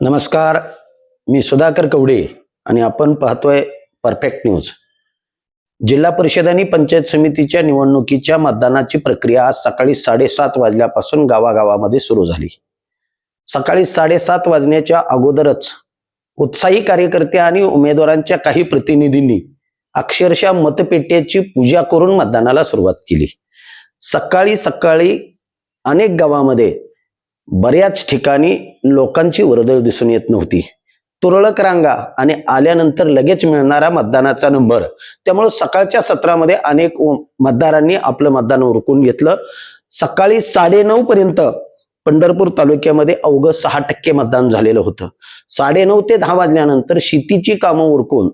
नमस्कार मी सुधाकर कवडे आणि आपण पाहतोय परफेक्ट न्यूज जिल्हा परिषद आणि पंचायत समितीच्या निवडणुकीच्या मतदानाची प्रक्रिया आज सकाळी साडेसात वाजल्यापासून गावागावामध्ये सुरू झाली. सकाळी साडेसात वाजण्याच्या अगोदरच उत्साही कार्यकर्ते आणि उमेदवारांच्या काही प्रतिनिधींनी अक्षरशः मतपेट्याची पूजा करून मतदानाला सुरुवात केली. सकाळी सकाळी अनेक गावामध्ये बऱ्याच ठिकाणी लोकांची वर्दळ दिसून येत नव्हती. तुरळक रांगा आणि आल्यानंतर लगेच मिळणारा मतदानाचा नंबर. त्यामुळे सकाळच्या सत्रामध्ये अनेक मतदारांनी आपलं मतदान उरकून घेतलं. सकाळी साडेनऊ पर्यंत पंढरपूर तालुक्यामध्ये अवघं सहा टक्के मतदान झालेलं होतं. साडेनऊ ते दहा वाजल्यानंतर शेतीची कामं उरकून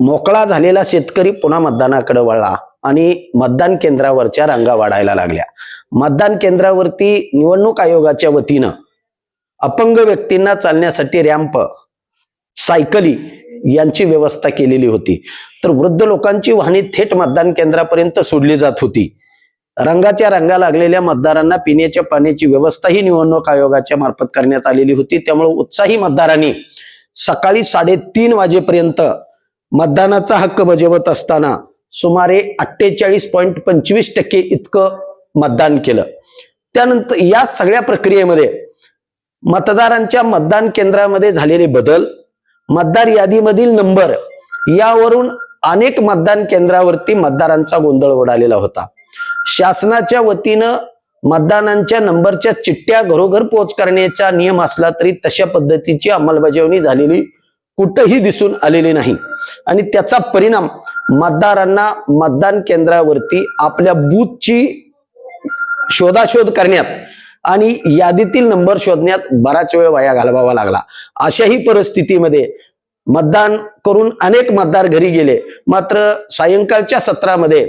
मोकळा झालेला शेतकरी पुन्हा मतदानाकडे वळला आणि मतदान केंद्रावरच्या रांगा वाढायला लागल्या. मतदान केंद्रावरती निवडणूक आयोगाच्या वतीनं अपंग व्यक्तींना चालण्यासाठी रॅम्प सायकली यांची व्यवस्था केलेली होती. तर वृद्ध लोकांची वाहने थेट मतदान केंद्रापर्यंत सोडली जात होती. रंगाच्या रंगा लागलेल्या मतदारांना पिण्याच्या पाण्याची व्यवस्थाही निवडणूक आयोगाच्या मार्फत करण्यात आलेली होती. त्यामुळे उत्साही मतदारांनी सकाळी साडेतीन वाजेपर्यंत मतदानाचा हक्क बजावत असताना सुमारे अठ्ठेचाळीस पॉईंट पंचवीस टक्के इतकं मतदान केलं. त्यानंतर या सगळ्या प्रक्रियेमध्ये मतदारांच्या मतदान केंद्रामध्ये झालेले बदल मतदार यादीमधील नंबर यावरून अनेक मतदान केंद्रावरती मतदारांचा गोंधळ उडालेला होता. शासनाच्या वतीनं मतदानांच्या नंबरच्या चिठ्ठ्या घरोघर पोहोच करण्याचा नियम असला तरी तशा पद्धतीची अंमलबजावणी झालेली कुठंही दिसून आलेली नाही. आणि त्याचा परिणाम मतदारांना मतदान केंद्रावरती आपल्या बूथची शोधाशोध करण्यात आणि यादीतील नंबर शोधण्यात बराच वेळ वाया घालवावा लागला. अशाही परिस्थितीमध्ये मतदान करून अनेक मतदार घरी गेले. मात्र सायंकाळच्या सत्रामध्ये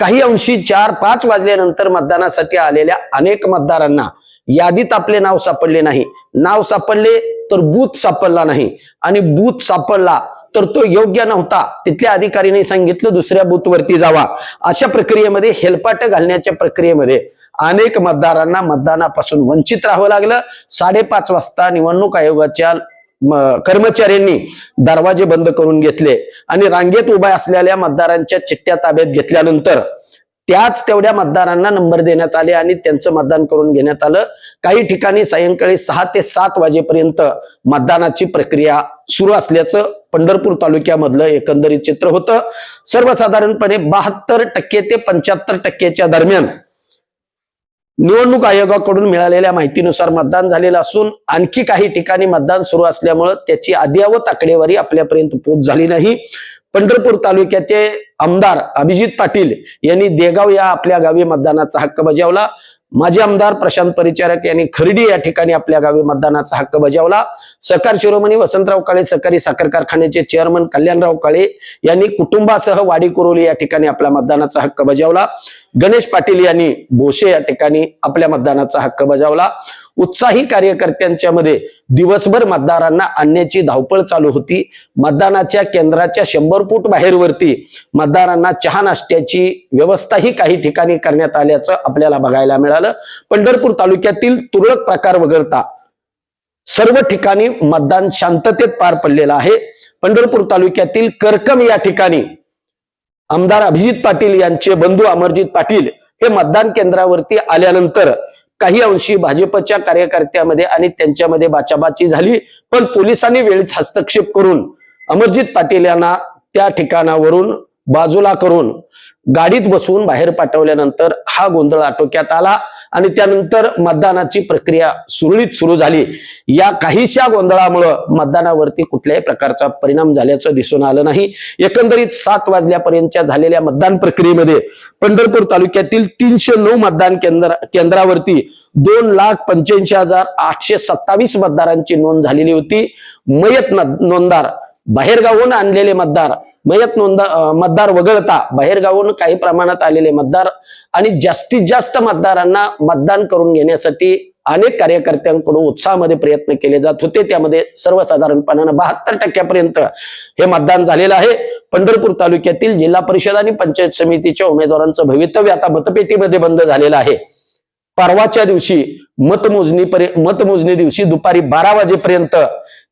काही अंशी चार पाच वाजल्यानंतर मतदानासाठी आलेल्या अनेक मतदारांना यादीत आपले नाव सापडले नाही. नाव सापडले तर बूथ सापडला नाही. आणि बूथ सापडला तर तो योग्य नव्हता. तिथल्या अधिकारीने सांगितलं दुसऱ्या बूथवरती जावा. अशा प्रक्रियेमध्ये हेलपाट घालण्याच्या प्रक्रियेमध्ये अनेक मतदारांना मतदानापासून वंचित राहावं लागलं. साडेपाच वाजता निवडणूक आयोगाच्या कर्मचाऱ्यांनी दरवाजे बंद करून घेतले. आणि रांगेत उभ्या असलेल्या मतदारांच्या चिठ्ठ्या ताब्यात घेतल्यानंतर त्याच तेवढ्या मतदारांना नंबर देण्यात आले आणि त्यांचं मतदान करून घेण्यात आलं. काही ठिकाणी सायंकाळी सहा ते सात वाजेपर्यंत मतदानाची प्रक्रिया सुरू असल्याचं पंढरपूर तालुक्यामधलं एकंदरीत चित्र होतं. सर्वसाधारणपणे बहात्तर टक्के ते पंच्याहत्तर टक्क्याच्या दरम्यान निवडणूक आयोगाकडून मिळालेल्या माहितीनुसार मतदान झालेलं असून आणखी काही ठिकाणी मतदान सुरू असल्यामुळं त्याची अद्ययावत आकडेवारी आपल्यापर्यंत पोच झाली नाही. पंढरपूर तालुक्याचे आमदार अभिजित पाटील यांनी देगाव या आपल्या गावी मतदानाचा हक्क बजावला. माजी आमदार प्रशांत परिचारक यांनी खर्डी या ठिकाणी आपल्या गावी मतदानाचा हक्क बजावला. सहकार शिरोमणी वसंतराव काळे सहकारी साखर कारखान्याचे चेअरमन कल्याणराव काळे यांनी कुटुंबासह वाडी कुरोली या ठिकाणी आपला मतदानाचा हक्क बजावला. गणेश पाटील यांनी भोसे या ठिकाणी आपल्या मतदानाचा हक्क बजावला. उत्साही कार्यकर्त्यांच्या मध्ये दिवसभर मतदारांना आणण्याची धावपळ चालू होती. मतदानाच्या केंद्राच्या शंभर फूट बाहेरवरती मतदारांना चहा नाश्त्याची व्यवस्थाही काही ठिकाणी करण्यात आल्याचं आपल्याला बघायला मिळालं. पंढरपूर तालुक्यातील तुरळक प्रकार वगळता सर्व ठिकाणी मतदान शांततेत पार पडलेलं आहे. पंढरपूर तालुक्यातील करकम या ठिकाणी आमदार अभिजित पाटील यांचे बंधू अमरजित पाटील हे मतदान केंद्रावरती आल्यानंतर काही अंशी भाजपच्या कार्यकर्त्यामध्ये आणि त्यांच्यामध्ये बाचाबाची झाली. पण पोलिसांनी वेळीच हस्तक्षेप करून अमरजित पाटील यांना त्या ठिकाणावरून बाजूला करून गाडीत बसवून बाहेर पाठवल्यानंतर हा गोंधळ आटोक्यात आला. आणि त्यानंतर मतदानाची प्रक्रिया सुरळीत सुरू झाली. या काहीशा गोंधळामुळं मतदानावरती कुठल्याही प्रकारचा परिणाम झाल्याचं दिसून आलं नाही. एकंदरीत सात वाजल्यापर्यंतच्या झालेल्या मतदान प्रक्रियेमध्ये पंढरपूर तालुक्यातील तीनशे नऊ मतदान केंद्र केंद्रावरती दोन लाख पंच्याऐंशी हजार आठशे सत्तावीस मतदारांची नोंद झालेली होती. मयत नोंददार बाहेरगावून आणलेले मतदार मयत नोंदा मतदार वगळता बाहेरगावून काही प्रमाणात आलेले मतदार आणि जास्तीत जास्त मतदारांना मतदान करून घेण्यासाठी अनेक कार्यकर्त्यांकडून उत्साहामध्ये प्रयत्न केले जात होते. त्यामध्ये सर्वसाधारणपणानं बहात्तर टक्क्यापर्यंत हे मतदान झालेलं आहे. पंढरपूर तालुक्यातील जिल्हा परिषद आणि पंचायत समितीच्या उमेदवारांचं भवितव्य आता मतपेटीमध्ये बंद झालेलं आहे. परवाच्या दिवशी मतमोजणी मतमोजणी दिवशी दुपारी बारा वाजेपर्यंत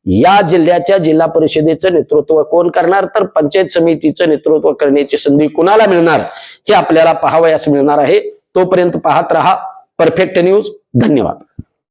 या जिल्ह्याच्या जिल्हा परिषदेचं नेतृत्व कोण करणार? तर पंचायत समितीचं नेतृत्व करण्याची संधी कुणाला मिळणार? हे आपल्याला पाहावयास मिळणार आहे. तोपर्यंत पाहत रहा. परफेक्ट न्यूज धन्यवाद.